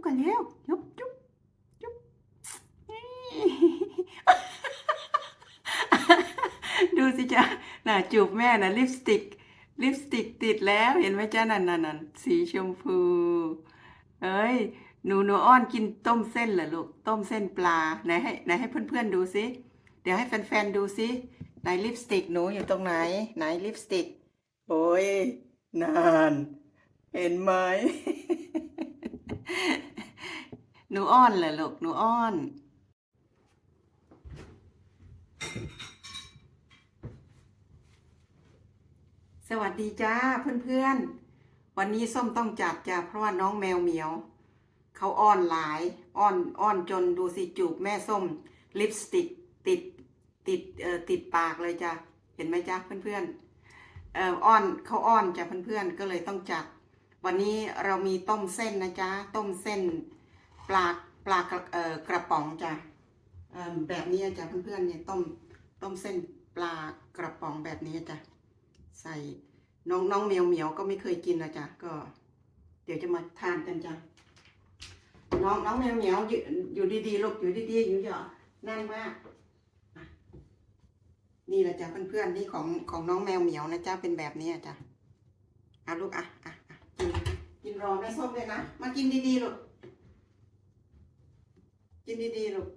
บกันแล้วจุ๊บจุ๊บจุ๊บดูสิจ้ะน่ะจูบแม่น่ะลิปสติก ลิปสติกติดแล้วเห็นไหมจ้านั่นนั่นนั่นสีชมพู เอ้ยหนูหนูอ้อนกินต้มเส้นเหรอลูกต้มเส้นปลาไหนให้ไหนให้เพื่อนๆดูสิเดี๋ยวให้แฟนๆดูสิไหนลิปสติกหนูอยู่ตรงไหน ไหนลิปสติก โอ้ยนาน เห็นไหม หนูอ้อนเหรอลูกหนูอ้อน สวัสดีจ้าเพื่อนๆ วันนี้ส้มต้องจัดจ้าเพราะว่าน้องแมวเหมียว เขาอ้อนหลายอ้อนอ้อนจนดูสิจูบแม่ส้ม ลิปสติกติดติดเอ่อติดปากเลยจ้ะเห็นไหมจ้าเพื่อนๆเอ่ออ้อนเขาอ้อนจ้ะเพื่อนๆก็เลยต้องจัด วันนี้เรามีต้มเส้นนะจ๊ะต้มเส้น ปลาปลากระเอ่อกระป๋องจ้ะแบบนี้จ้ะเพื่อนๆเนี่ยต้มต้มเส้นปลากระป๋องแบบนี้จ้ะใส่น้องน้องเมียวเหมียวก็ไม่เคยกินนะจ๊ะก็ เดี๋ยวจะมาทานกันจ้ะน้องน้องเมียวเหมียวอยู่อยู่ดีๆลูกอยู่ดีๆอยู่เดี๋ยวนั่งมากนี่แหละจ้ะเพื่อนๆนี่ของของน้องแมวเหมียวนะจ๊ะเป็นแบบนี้จ้ะอะลูกอะอะอะกินกินรอแม่ส้มเลยนะมากินดีๆลูก กินดีๆลูก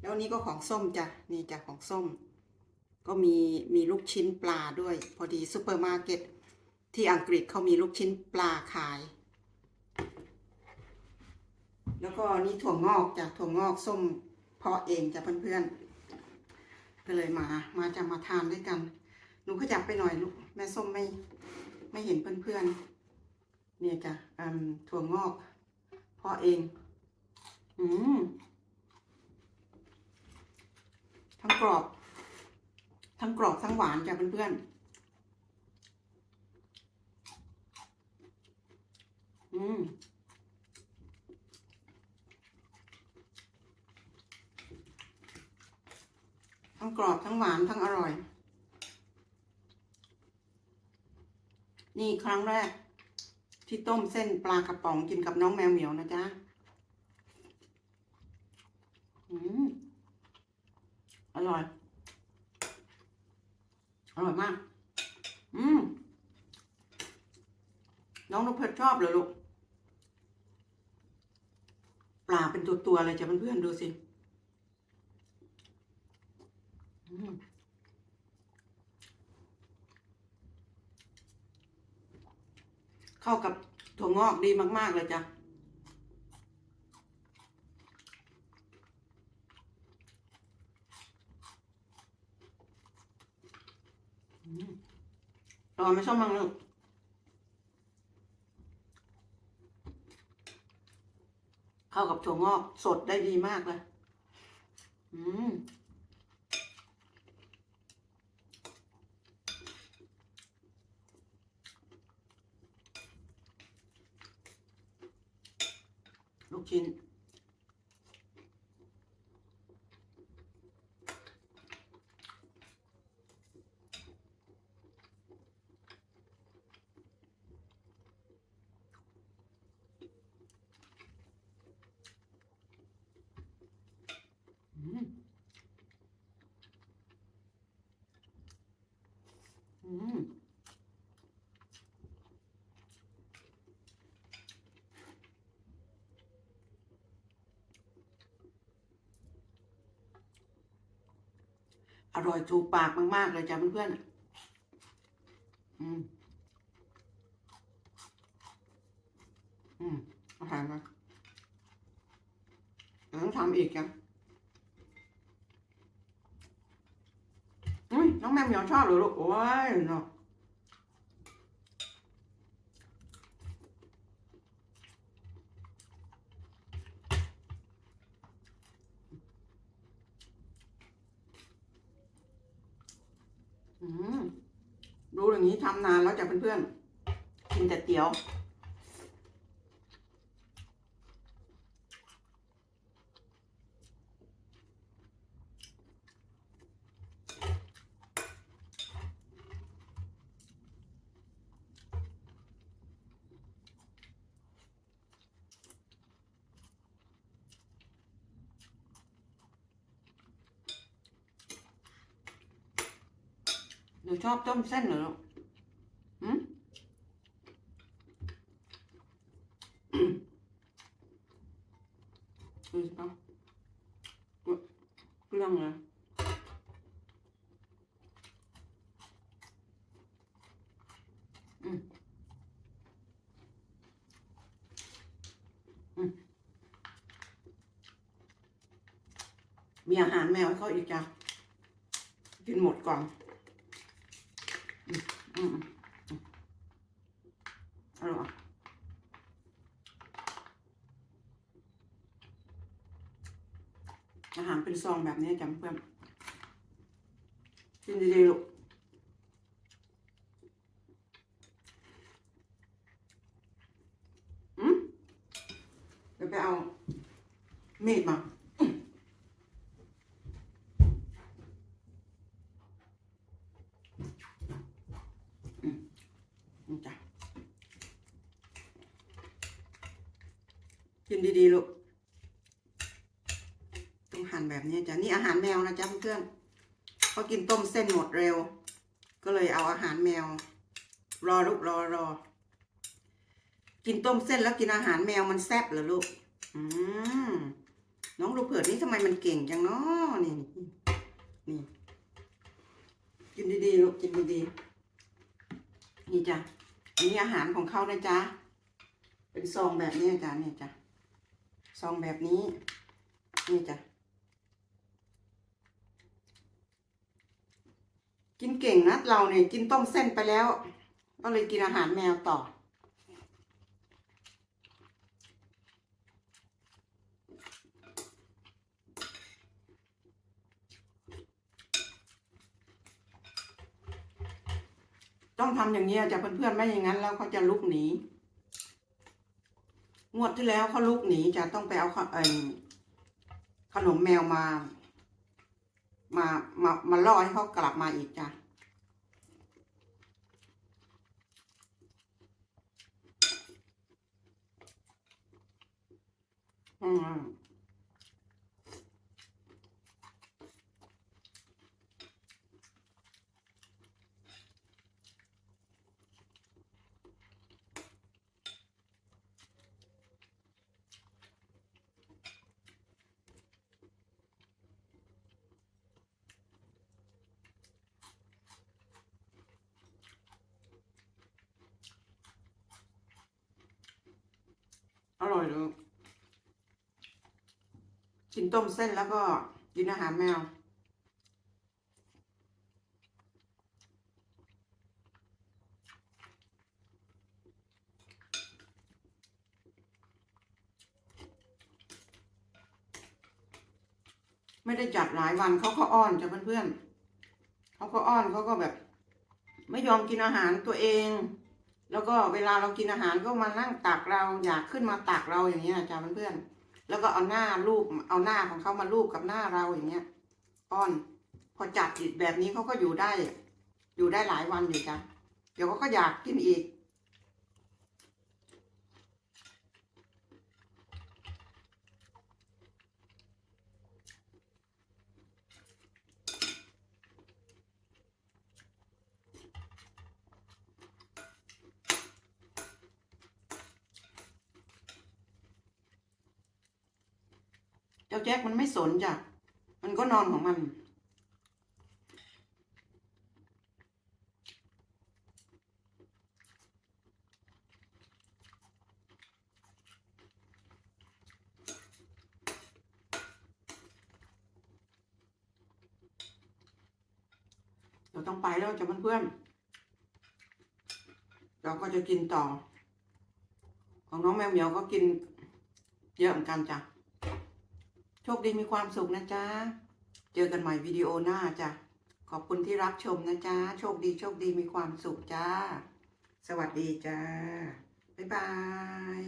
แล้วนี้ก็ของส้มจ้ะนี่จ้ะของส้ม ก็มีมีลูกชิ้นปลาด้วย พอดีซูเปอร์มาร์เก็ตที่อังกฤษเขามีลูกชิ้นปลาขาย แล้วก็นี่ถั่วงอกจากถั่วงอกส้มเพาะเองจ้ะเพื่อนๆก็เลยมามาจะมาทานด้วยกันหนูขยับไปหน่อยลูกแม่ส้มไม่ไม่เห็นเพื่อนๆเนี่ยจ้ะถั่วงอกเพาะเอง อืมทั้งกรอบ ทั้งกรอบทั้งหวานจ้ะเพื่อนๆ อืมทั้งกรอบทั้งหวานทั้งอร่อย นี่ครั้งแรก ที่ต้มเส้นปลากระป๋องกินกับน้องแมวเหมียวนะจ๊ะ อืมอร่อย อร่อยมาก อืม น้องนกเพชรชอบเหรอลูก ปลาเป็นตัวตัวเลยจ้ะเพื่อนๆดูสิ อืมเข้ากับถั่วงอกดีมาก ๆ เลยจ้ะ อืมอร่อยไม่ชอบมังลูกเข้ากับถั่วงอกสดได้ดีมากเลย อืมลูกชิ้น อืม อืม อร่อยถูกปากมากๆเลยจ้ะเพื่อนๆอืม อืมอาหารนะต้องทำอีกจ้ะอุ้ยน้องแมวเหมียวชอบเหรือลูก โอ้ยเนาะ ดูอย่างนี้ทำนานแล้วจ้ะเพื่อนๆกินแต่เตี๋ยว อ หนูชอบต้มเส้นเหรอลูกหืมดูสิครับเรื่องเลยอืมอืมมีอาหารแมวให้เขาอีกจ้ะกินหมดก่อน อืมอร่อยอาหารเป็นซองแบบนี้จำเพื่อนกินดีๆลูกเดี๋ยวไปเอามีดมาอืมนี่จ้ะ กินดีๆลูกต้องหั่นแบบนี้จ้ะนี่อาหารแมวนะจ๊ะเพื่อนๆเขากินต้มเส้นหมดเร็ว ก็เลยเอาอาหารแมว รอลูกรอรอกินต้มเส้นแล้วกินอาหารแมวมันแซ่บเหรอลูก อืมน้องลูกเผือกนี่ทำไมมันเก่งจังเนาะนี่นี่ กินดีๆลูกกินดีๆนี่จ้ะอันนี้อาหารของเขานะจ๊ะเป็นซองแบบนี้จ้ะนี่จ้ะ ซองแบบนี้ นี่จ้ะ กินเก่งนะเราเนี่ย กินต้มเส้นไปแล้ว ก็เลยกินอาหารแมวต่อ ต้องทำอย่างนี้จะเพื่อนๆไม่อย่างนั้นแล้วเขาจะลุกหนี งวดที่แล้วเขาลุกหนีจะต้องไปเอาขนมแมวมา มามามาล่อให้เขากลับมาอีกจ้ะอืมอร่อยเลย กินต้มเส้นแล้วก็กินอาหารแมว ไม่ได้จัดหลายวันเขาก็อ้อนจ้ะเพื่อนๆเขาก็อ้อนเขาก็แบบ ไม่ยอมกินอาหารตัวเอง แล้วก็เวลาเรากินอาหารก็มานั่งตักเราอยากขึ้นมาตักเราอย่างเงี้ยจ้ะเพื่อนๆ แล้วก็เอาหน้าลูบเอาหน้าของเขามาลูบกับหน้าเราอย่างเงี้ยอ้อน พอจับจิตแบบนี้เขาก็อยู่ได้ อยู่ได้หลายวันอยู่จ้ะเดี๋ยวเขาก็อยากกินอีก เจ้าแจ็คมันไม่สนจ้ะ มันก็นอนของมันเราต้องไปแล้วจ้ะเพื่อนๆ เราก็จะกินต่อ ของน้องแมวเหมียวก็กินเยอะเหมือนกันจ้ะ โชคดีมีความสุขนะจ๊ะ เจอกันใหม่วิดีโอหน้าจ้ะ ขอบคุณที่รับชมนะจ๊ะ โชคดีโชคดีมีความสุขจ้า สวัสดีจ้า บ๊ายบาย